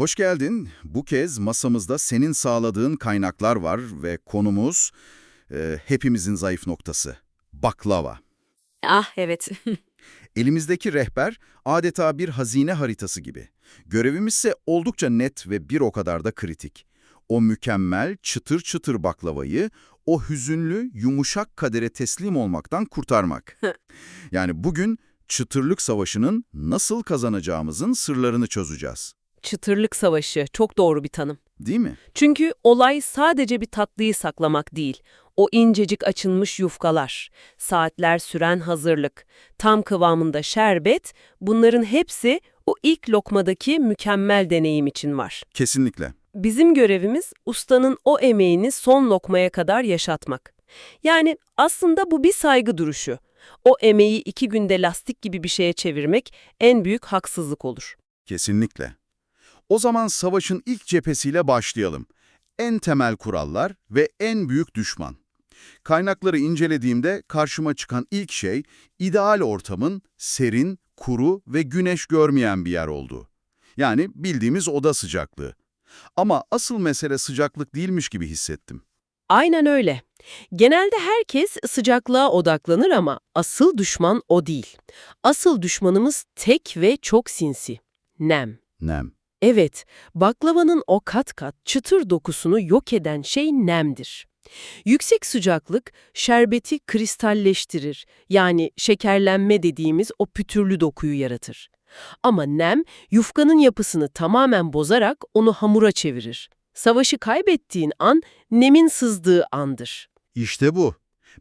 Hoş geldin. Bu kez masamızda senin sağladığın kaynaklar var ve konumuz e, hepimizin zayıf noktası. Baklava. Ah evet. Elimizdeki rehber adeta bir hazine haritası gibi. Görevimizse oldukça net ve bir o kadar da kritik. O mükemmel, çıtır çıtır baklavayı o hüzünlü, yumuşak kadere teslim olmaktan kurtarmak. yani bugün çıtırlık savaşının nasıl kazanacağımızın sırlarını çözeceğiz. Çıtırlık savaşı çok doğru bir tanım. Değil mi? Çünkü olay sadece bir tatlıyı saklamak değil. O incecik açılmış yufkalar, saatler süren hazırlık, tam kıvamında şerbet, bunların hepsi o ilk lokmadaki mükemmel deneyim için var. Kesinlikle. Bizim görevimiz ustanın o emeğini son lokmaya kadar yaşatmak. Yani aslında bu bir saygı duruşu. O emeği iki günde lastik gibi bir şeye çevirmek en büyük haksızlık olur. Kesinlikle. O zaman savaşın ilk cephesiyle başlayalım. En temel kurallar ve en büyük düşman. Kaynakları incelediğimde karşıma çıkan ilk şey, ideal ortamın serin, kuru ve güneş görmeyen bir yer olduğu. Yani bildiğimiz oda sıcaklığı. Ama asıl mesele sıcaklık değilmiş gibi hissettim. Aynen öyle. Genelde herkes sıcaklığa odaklanır ama asıl düşman o değil. Asıl düşmanımız tek ve çok sinsi. Nem. Nem. Evet, baklavanın o kat kat çıtır dokusunu yok eden şey nemdir. Yüksek sıcaklık şerbeti kristalleştirir. Yani şekerlenme dediğimiz o pütürlü dokuyu yaratır. Ama nem yufkanın yapısını tamamen bozarak onu hamura çevirir. Savaşı kaybettiğin an nemin sızdığı andır. İşte bu.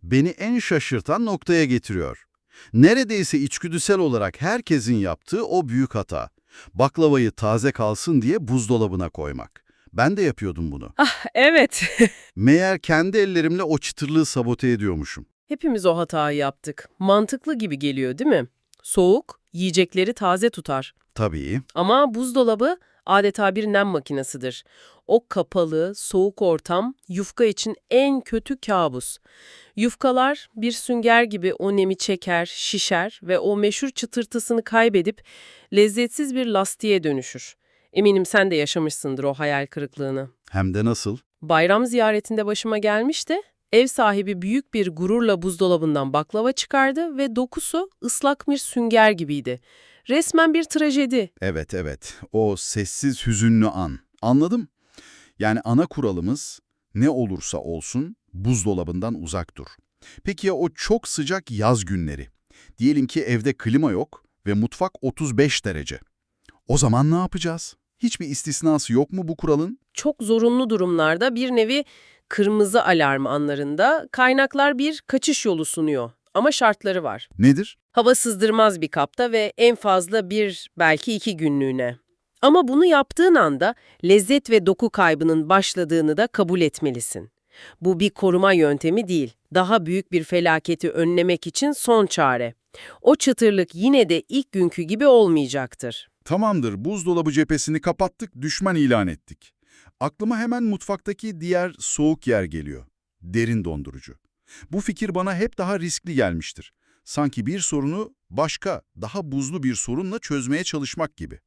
Beni en şaşırtan noktaya getiriyor. Neredeyse içgüdüsel olarak herkesin yaptığı o büyük hata. Baklavayı taze kalsın diye buzdolabına koymak. Ben de yapıyordum bunu. Ah evet. Meğer kendi ellerimle o çıtırlığı sabote ediyormuşum. Hepimiz o hatayı yaptık. Mantıklı gibi geliyor değil mi? Soğuk, yiyecekleri taze tutar. Tabii. Ama buzdolabı adeta bir nem makinesidir. O kapalı, soğuk ortam yufka için en kötü kabus. Yufkalar bir sünger gibi o nemi çeker, şişer ve o meşhur çıtırtısını kaybedip lezzetsiz bir lastiğe dönüşür. Eminim sen de yaşamışsındır o hayal kırıklığını. Hem de nasıl? Bayram ziyaretinde başıma gelmişti. Ev sahibi büyük bir gururla buzdolabından baklava çıkardı ve dokusu ıslak bir sünger gibiydi. Resmen bir trajedi. Evet evet. O sessiz hüzünlü an. Anladım. Yani ana kuralımız ne olursa olsun buzdolabından uzak dur. Peki ya o çok sıcak yaz günleri? Diyelim ki evde klima yok ve mutfak 35 derece. O zaman ne yapacağız? Hiçbir istisnası yok mu bu kuralın? Çok zorunlu durumlarda bir nevi kırmızı alarm anlarında kaynaklar bir kaçış yolu sunuyor. Ama şartları var. Nedir? Hava sızdırmaz bir kapta ve en fazla bir belki iki günlüğüne. Ama bunu yaptığın anda lezzet ve doku kaybının başladığını da kabul etmelisin. Bu bir koruma yöntemi değil, daha büyük bir felaketi önlemek için son çare. O çıtırlık yine de ilk günkü gibi olmayacaktır. Tamamdır, buzdolabı cephesini kapattık, düşman ilan ettik. Aklıma hemen mutfaktaki diğer soğuk yer geliyor. Derin dondurucu. Bu fikir bana hep daha riskli gelmiştir. Sanki bir sorunu başka, daha buzlu bir sorunla çözmeye çalışmak gibi.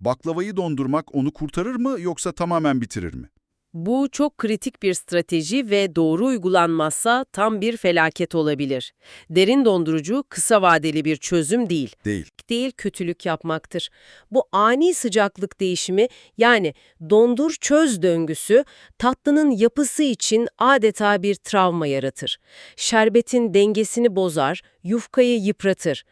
Baklavayı dondurmak onu kurtarır mı yoksa tamamen bitirir mi? Bu çok kritik bir strateji ve doğru uygulanmazsa tam bir felaket olabilir. Derin dondurucu kısa vadeli bir çözüm değil. Değil. Değil kötülük yapmaktır. Bu ani sıcaklık değişimi yani dondur çöz döngüsü tatlının yapısı için adeta bir travma yaratır. Şerbetin dengesini bozar, yufkayı yıpratır.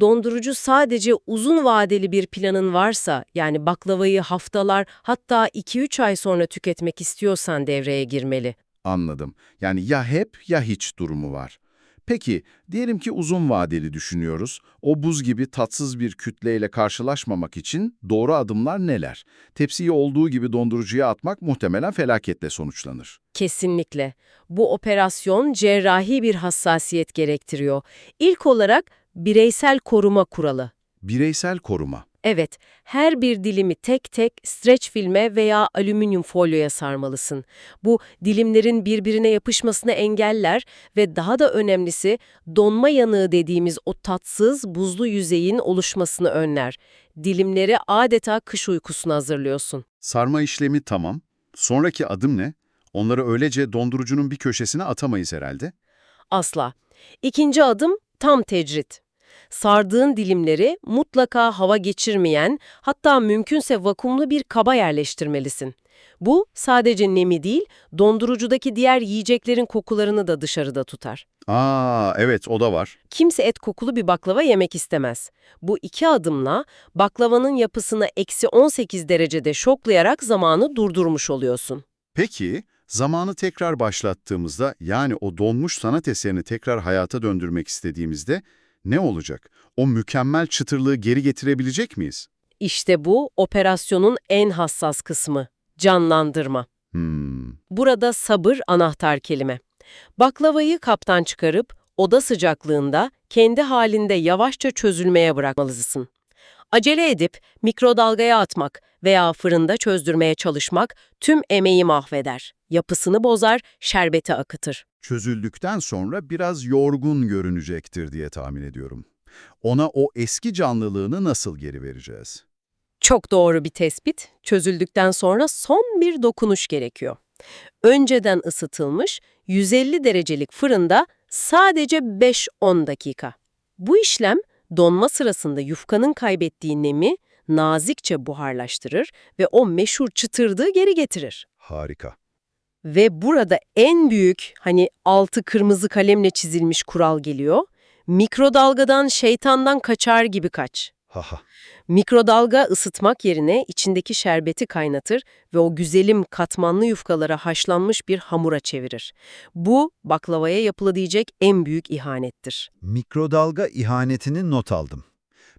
Dondurucu sadece uzun vadeli bir planın varsa yani baklavayı haftalar hatta 2-3 ay sonra tüketmek istiyorsan devreye girmeli. Anladım. Yani ya hep ya hiç durumu var. Peki, diyelim ki uzun vadeli düşünüyoruz. O buz gibi tatsız bir kütleyle karşılaşmamak için doğru adımlar neler? Tepsiyi olduğu gibi dondurucuya atmak muhtemelen felaketle sonuçlanır. Kesinlikle. Bu operasyon cerrahi bir hassasiyet gerektiriyor. İlk olarak bireysel koruma kuralı. Bireysel koruma. Evet, her bir dilimi tek tek streç filme veya alüminyum folyoya sarmalısın. Bu dilimlerin birbirine yapışmasını engeller ve daha da önemlisi donma yanığı dediğimiz o tatsız, buzlu yüzeyin oluşmasını önler. Dilimleri adeta kış uykusuna hazırlıyorsun. Sarma işlemi tamam. Sonraki adım ne? Onları öylece dondurucunun bir köşesine atamayız herhalde. Asla. İkinci adım tam tecrit. Sardığın dilimleri mutlaka hava geçirmeyen, hatta mümkünse vakumlu bir kaba yerleştirmelisin. Bu sadece nemi değil, dondurucudaki diğer yiyeceklerin kokularını da dışarıda tutar. Aa evet o da var. Kimse et kokulu bir baklava yemek istemez. Bu iki adımla baklavanın yapısını eksi 18 derecede şoklayarak zamanı durdurmuş oluyorsun. Peki zamanı tekrar başlattığımızda yani o donmuş sanat eserini tekrar hayata döndürmek istediğimizde ne olacak? O mükemmel çıtırlığı geri getirebilecek miyiz? İşte bu operasyonun en hassas kısmı. Canlandırma. Hmm, Burada sabır anahtar kelime. Baklavayı kaptan çıkarıp oda sıcaklığında kendi halinde yavaşça çözülmeye bırakmalısın. Acele edip mikrodalgaya atmak veya fırında çözdürmeye çalışmak tüm emeği mahveder. Yapısını bozar, şerbeti akıtır. Çözüldükten sonra biraz yorgun görünecektir diye tahmin ediyorum. Ona o eski canlılığını nasıl geri vereceğiz? Çok doğru bir tespit. Çözüldükten sonra son bir dokunuş gerekiyor. Önceden ısıtılmış 150 derecelik fırında sadece 5-10 dakika. Bu işlem donma sırasında yufkanın kaybettiği nemi nazikçe buharlaştırır ve o meşhur çıtırdığı geri getirir. Harika. Ve burada en büyük, hani altı kırmızı kalemle çizilmiş kural geliyor. Mikrodalgadan şeytandan kaçar gibi kaç. Haha. Mikrodalga ısıtmak yerine içindeki şerbeti kaynatır ve o güzelim katmanlı yufkalara haşlanmış bir hamura çevirir. Bu baklavaya yapılabilecek en büyük ihanettir. Mikrodalga ihanetini not aldım.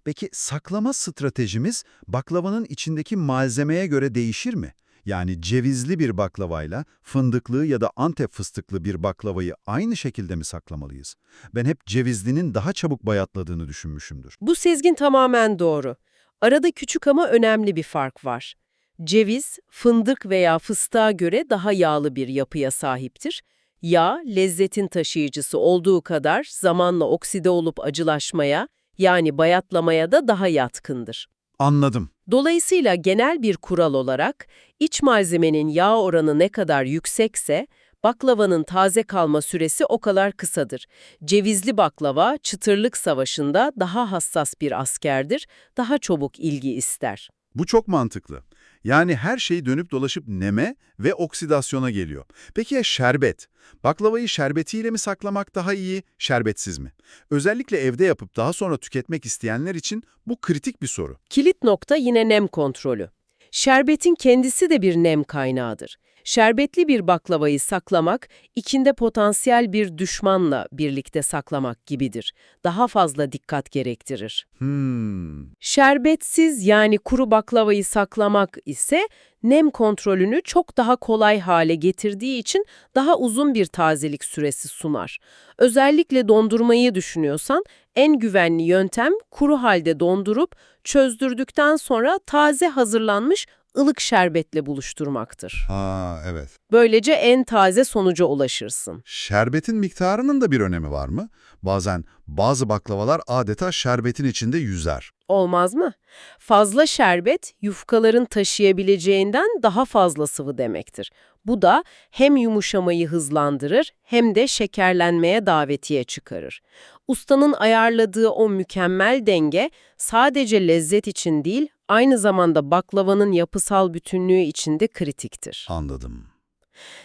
Peki saklama stratejimiz baklavanın içindeki malzemeye göre değişir mi? Yani cevizli bir baklavayla fındıklı ya da antep fıstıklı bir baklavayı aynı şekilde mi saklamalıyız? Ben hep cevizlinin daha çabuk bayatladığını düşünmüşümdür. Bu sezgin tamamen doğru. Arada küçük ama önemli bir fark var. Ceviz, fındık veya fıstığa göre daha yağlı bir yapıya sahiptir. Yağ, lezzetin taşıyıcısı olduğu kadar zamanla okside olup acılaşmaya, yani bayatlamaya da daha yatkındır. Anladım. Dolayısıyla genel bir kural olarak iç malzemenin yağ oranı ne kadar yüksekse baklavanın taze kalma süresi o kadar kısadır. Cevizli baklava çıtırlık savaşında daha hassas bir askerdir, daha çabuk ilgi ister. Bu çok mantıklı. Yani her şey dönüp dolaşıp neme ve oksidasyona geliyor. Peki ya şerbet? Baklavayı şerbetiyle mi saklamak daha iyi, şerbetsiz mi? Özellikle evde yapıp daha sonra tüketmek isteyenler için bu kritik bir soru. Kilit nokta yine nem kontrolü. Şerbetin kendisi de bir nem kaynağıdır. Şerbetli bir baklavayı saklamak, içinde potansiyel bir düşmanla birlikte saklamak gibidir. Daha fazla dikkat gerektirir. Hmm, Şerbetsiz yani kuru baklavayı saklamak ise nem kontrolünü çok daha kolay hale getirdiği için daha uzun bir tazelik süresi sunar. Özellikle dondurmayı düşünüyorsan en güvenli yöntem kuru halde dondurup çözdürdükten sonra taze hazırlanmış ılık şerbetle buluşturmaktır. ha evet. Böylece en taze sonuca ulaşırsın. Şerbetin miktarının da bir önemi var mı? Bazen bazı baklavalar adeta şerbetin içinde yüzer. Olmaz mı? Fazla şerbet yufkaların taşıyabileceğinden daha fazla sıvı demektir. Bu da hem yumuşamayı hızlandırır hem de şekerlenmeye davetiye çıkarır. Ustanın ayarladığı o mükemmel denge sadece lezzet için değil, aynı zamanda baklavanın yapısal bütünlüğü için de kritiktir. Anladım.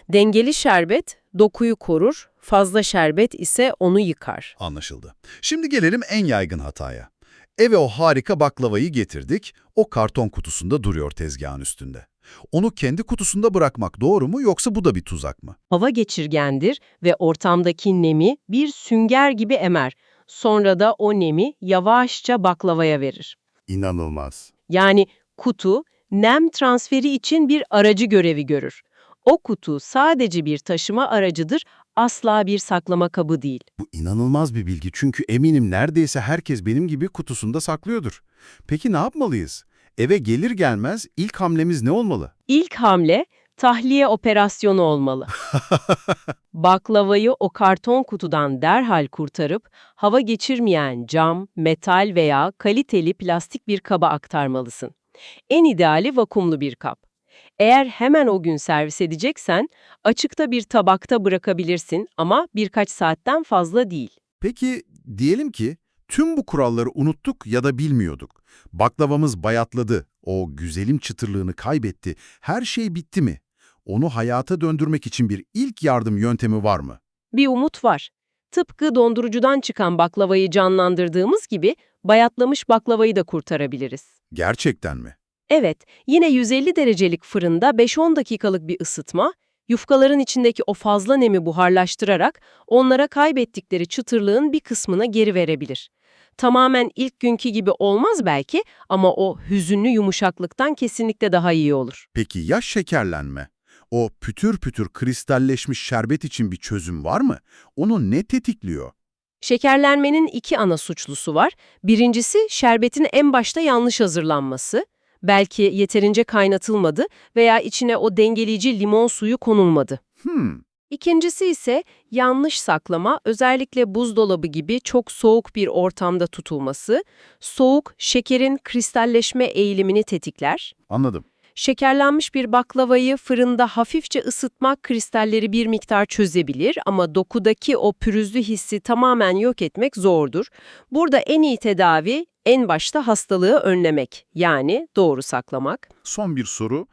Dengeli şerbet dokuyu korur, fazla şerbet ise onu yıkar. Anlaşıldı. Şimdi gelelim en yaygın hataya. Eve o harika baklavayı getirdik, o karton kutusunda duruyor tezgahın üstünde. Onu kendi kutusunda bırakmak doğru mu yoksa bu da bir tuzak mı? hava geçirgendir ve ortamdaki nemi bir sünger gibi emer. Sonra da o nemi yavaşça baklavaya verir. İnanılmaz. Yani kutu nem transferi için bir aracı görevi görür. O kutu sadece bir taşıma aracıdır, asla bir saklama kabı değil. Bu inanılmaz bir bilgi çünkü eminim neredeyse herkes benim gibi kutusunda saklıyordur. Peki ne yapmalıyız? Eve gelir gelmez ilk hamlemiz ne olmalı? İlk hamle tahliye operasyonu olmalı. Baklavayı o karton kutudan derhal kurtarıp hava geçirmeyen cam, metal veya kaliteli plastik bir kaba aktarmalısın. En ideali vakumlu bir kap. Eğer hemen o gün servis edeceksen açıkta bir tabakta bırakabilirsin ama birkaç saatten fazla değil. Peki diyelim ki tüm bu kuralları unuttuk ya da bilmiyorduk. Baklavamız bayatladı, o güzelim çıtırlığını kaybetti. Her şey bitti mi? Onu hayata döndürmek için bir ilk yardım yöntemi var mı? Bir umut var. Tıpkı dondurucudan çıkan baklavayı canlandırdığımız gibi bayatlamış baklavayı da kurtarabiliriz. Gerçekten mi? Evet, yine 150 derecelik fırında 5-10 dakikalık bir ısıtma, yufkaların içindeki o fazla nemi buharlaştırarak onlara kaybettikleri çıtırlığın bir kısmına geri verebilir. Tamamen ilk günkü gibi olmaz belki ama o hüzünlü yumuşaklıktan kesinlikle daha iyi olur. Peki ya şekerlenme? O pütür pütür kristalleşmiş şerbet için bir çözüm var mı? Onu ne tetikliyor? Şekerlenmenin iki ana suçlusu var. Birincisi şerbetin en başta yanlış hazırlanması. Belki yeterince kaynatılmadı veya içine o dengeleyici limon suyu konulmadı. Hmm, İkincisi ise yanlış saklama, özellikle buzdolabı gibi çok soğuk bir ortamda tutulması. Soğuk, şekerin kristalleşme eğilimini tetikler. anladım. Şekerlenmiş bir baklavayı fırında hafifçe ısıtmak kristalleri bir miktar çözebilir ama dokudaki o pürüzlü hissi tamamen yok etmek zordur. Burada en iyi tedavi en başta hastalığı önlemek, yani doğru saklamak. Son bir soru.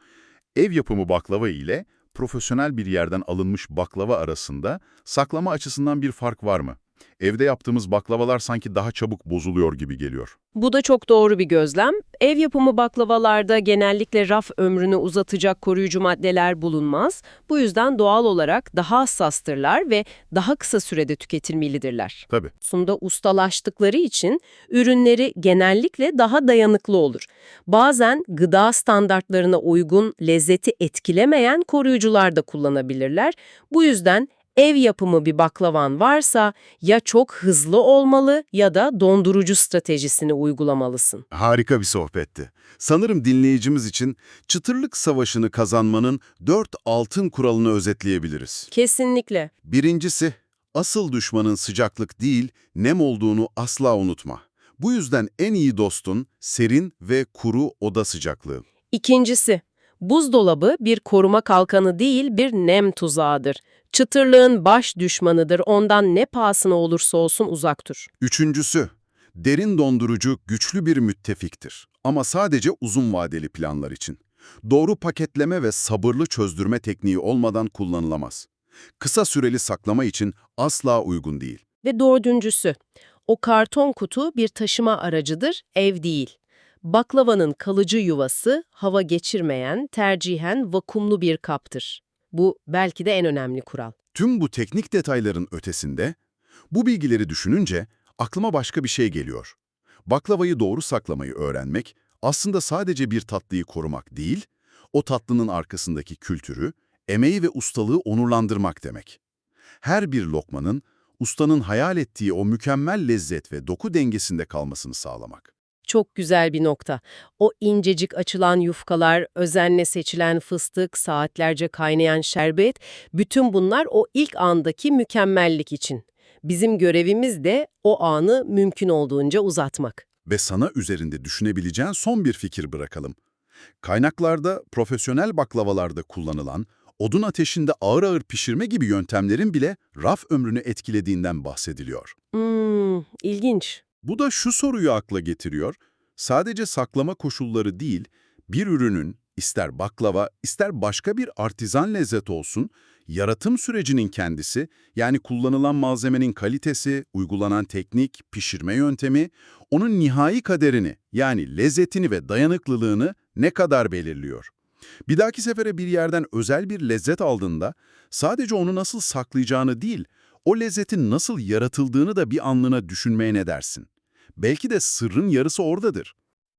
Ev yapımı baklava ile profesyonel bir yerden alınmış baklava arasında saklama açısından bir fark var mı? Evde yaptığımız baklavalar sanki daha çabuk bozuluyor gibi geliyor. Bu da çok doğru bir gözlem. Ev yapımı baklavalarda genellikle raf ömrünü uzatacak koruyucu maddeler bulunmaz. Bu yüzden doğal olarak daha hassastırlar ve daha kısa sürede tüketilmelidirler. Tabii. Sunda ustalaştıkları için ürünleri genellikle daha dayanıklı olur. Bazen gıda standartlarına uygun, lezzeti etkilemeyen koruyucular da kullanabilirler. Bu yüzden ev yapımı bir baklavan varsa ya çok hızlı olmalı ya da dondurucu stratejisini uygulamalısın. Harika bir sohbetti. Sanırım dinleyicimiz için çıtırlık savaşını kazanmanın dört altın kuralını özetleyebiliriz. Kesinlikle. Birincisi, asıl düşmanın sıcaklık değil, nem olduğunu asla unutma. Bu yüzden en iyi dostun serin ve kuru oda sıcaklığı. İkincisi, buzdolabı bir koruma kalkanı değil bir nem tuzağıdır. Çıtırlığın baş düşmanıdır, ondan ne pahasına olursa olsun uzak dur. Üçüncüsü, derin dondurucu güçlü bir müttefiktir. Ama sadece uzun vadeli planlar için. Doğru paketleme ve sabırlı çözdürme tekniği olmadan kullanılamaz. Kısa süreli saklama için asla uygun değil. Ve dördüncüsü, o karton kutu bir taşıma aracıdır, ev değil. Baklavanın kalıcı yuvası, hava geçirmeyen, tercihen vakumlu bir kaptır. Bu belki de en önemli kural. Tüm bu teknik detayların ötesinde, bu bilgileri düşününce aklıma başka bir şey geliyor. Baklavayı doğru saklamayı öğrenmek aslında sadece bir tatlıyı korumak değil, o tatlının arkasındaki kültürü, emeği ve ustalığı onurlandırmak demek. Her bir lokmanın ustanın hayal ettiği o mükemmel lezzet ve doku dengesinde kalmasını sağlamak. Çok güzel bir nokta. O incecik açılan yufkalar, özenle seçilen fıstık, saatlerce kaynayan şerbet, bütün bunlar o ilk andaki mükemmellik için. Bizim görevimiz de o anı mümkün olduğunca uzatmak. Ve sana üzerinde düşünebileceğin son bir fikir bırakalım. Kaynaklarda, profesyonel baklavalarda kullanılan, odun ateşinde ağır ağır pişirme gibi yöntemlerin bile raf ömrünü etkilediğinden bahsediliyor. Hmm, ilginç. Bu da şu soruyu akla getiriyor. Sadece saklama koşulları değil, bir ürünün ister baklava, ister başka bir artizan lezzet olsun, yaratım sürecinin kendisi, yani kullanılan malzemenin kalitesi, uygulanan teknik, pişirme yöntemi, onun nihai kaderini, yani lezzetini ve dayanıklılığını ne kadar belirliyor. Bir dahaki sefere bir yerden özel bir lezzet aldığında, sadece onu nasıl saklayacağını değil, o lezzetin nasıl yaratıldığını da bir anlığına düşünmeye ne dersin? Belki de sırrın yarısı oradadır.